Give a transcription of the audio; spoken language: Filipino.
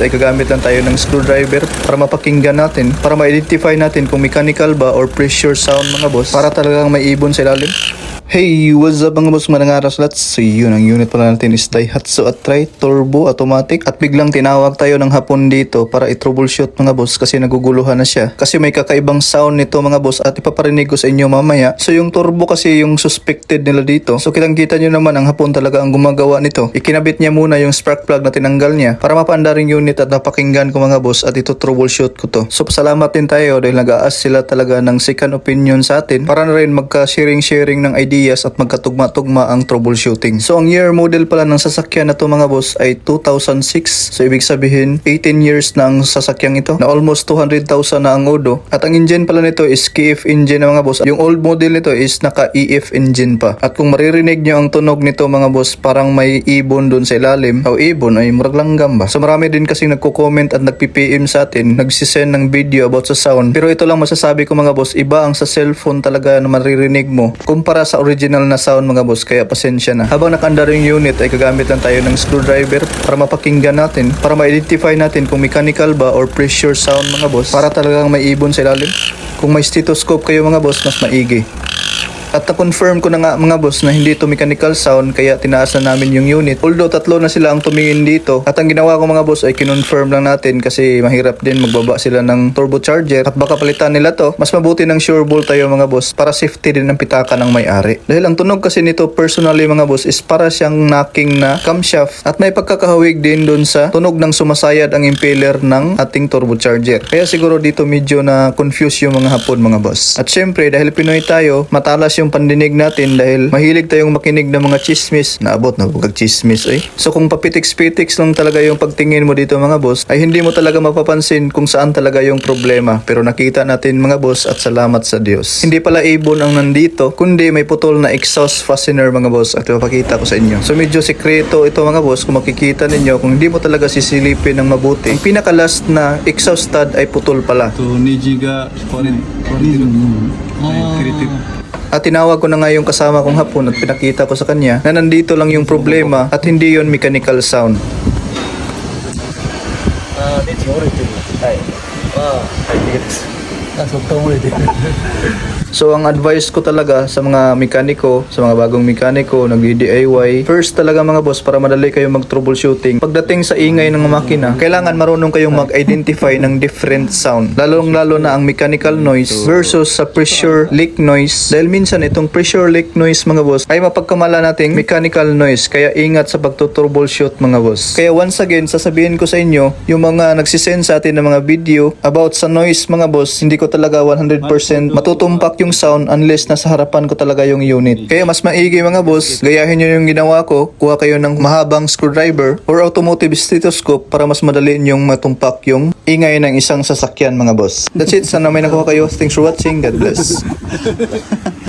ay gagamit lang tayo ng screwdriver para mapakinggan natin, para ma-identify natin kung mechanical ba or pressure sound mga boss, para talagang may ibon sa ilalim. Hey, what's up mga boss manang aras lahat? So yun, ang unit pala natin is Daihatsu Atray Turbo Automatic at biglang tinawag tayo ng hapon dito para i-troubleshoot mga boss kasi naguguluhan na siya. Kasi may kakaibang sound nito mga boss at ipaparinig ko sa inyo mamaya. So yung turbo kasi yung suspected nila dito. So kitang kita nyo naman ang hapon talaga ang gumagawa nito. Ikinabit niya muna yung spark plug na tinanggal niya para mapanda rin unit at napakinggan ko mga boss at ito troubleshoot ko to. So salamat din tayo dahil nag-aas sila talaga ng second opinion sa atin para na rin magka-sharing-sharing ng ideas at magkatugma-tugma ang troubleshooting. So ang year model pala ng sasakyan na to mga boss ay 2006. So ibig sabihin 18 years na ang sasakyang ito na almost 200,000 na ang odo. At ang engine pala nito is KF engine na mga boss. Yung old model nito is naka EF engine pa. At kung maririnig nyo ang tunog nito mga boss parang may ibon dun sa ilalim. O ibon ay murag langgam ba? So marami din kasi nagko-comment at nagpi-PM sa atin. Nagsisend ng video about sa sound. Pero ito lang masasabi ko mga boss. Iba ang sa cellphone talaga na maririnig mo kumpara sa original na sound mga boss. Kaya pasensya na. Habang nakandar yung unit ay gagamit lang tayo ng screwdriver para mapakinggan natin. Para ma-identify natin kung mechanical ba or pressure sound mga boss. Para talagang may ibon sa ilalim. Kung may stethoscope kayo mga boss, mas maigi. At na-confirm ko na nga mga boss na hindi ito mechanical sound kaya tinaas na namin yung unit. Although tatlo na sila ang tumingin dito. At ang ginawa ko mga boss ay kinonfirm lang natin kasi mahirap din magbaba sila ng turbocharger at baka palitan nila to. Mas mabuti ng sure ball tayo mga boss para safety din ng pitaka ng may-ari. Dahil ang tunog kasi nito personally mga boss is para siyang knocking na camshaft at may pagkakahawig din doon sa tunog ng sumasayad ang impeller ng ating turbocharger. Kaya siguro dito medyo na confuse yung mga hapon mga boss. At syempre dahil Pinoy tayo, matalas yung pandinig natin dahil mahilig tayong makinig ng mga chismis. Naabot na pagkagchismis ay. Eh. So kung papitiks-pitiks lang talaga yung pagtingin mo dito mga boss, ay hindi mo talaga mapapansin kung saan talaga yung problema. Pero nakita natin mga boss at salamat sa Diyos. Hindi pala ibon ang nandito, kundi may putol na exhaust fastener mga boss at ipapakita ko sa inyo. So medyo sekreto ito mga boss kung makikita ninyo kung hindi mo talaga sisilipin ng mabuti. Ang pinaka last na exhaust stud ay putol pala. So nijiga 40 Ah. At tinawag ko na nga yung kasama kong hapon at pinakita ko sa kanya na nandito lang yung problema at hindi yon mechanical sound. Uh, So ang advice ko talaga sa mga mekaniko, sa mga bagong mekaniko, nag-DIY, first talaga mga boss para madali kayong mag-troubleshooting. Pagdating sa ingay ng makina, kailangan marunong kayong mag-identify ng different sound. Lalong lalo na ang mechanical noise versus sa pressure leak noise. Dahil minsan itong pressure leak noise mga boss ay mapagkamala nating mechanical noise. Kaya ingat sa pagtutroubleshoot mga boss. Kaya once again, sasabihin ko sa inyo, yung mga nagsisend sa atin ng mga video about sa noise mga boss, hindi ko talaga 100% matutumpak yung sound unless nasa harapan ko talaga yung unit. Kaya mas maigi mga boss, gayahin nyo yung ginawa ko, kuha kayo ng mahabang screwdriver or automotive stethoscope para mas madali nyong matumpak yung ingay ng isang sasakyan mga boss. That's it. Sana may nakuha kayo. Thanks for watching. God bless.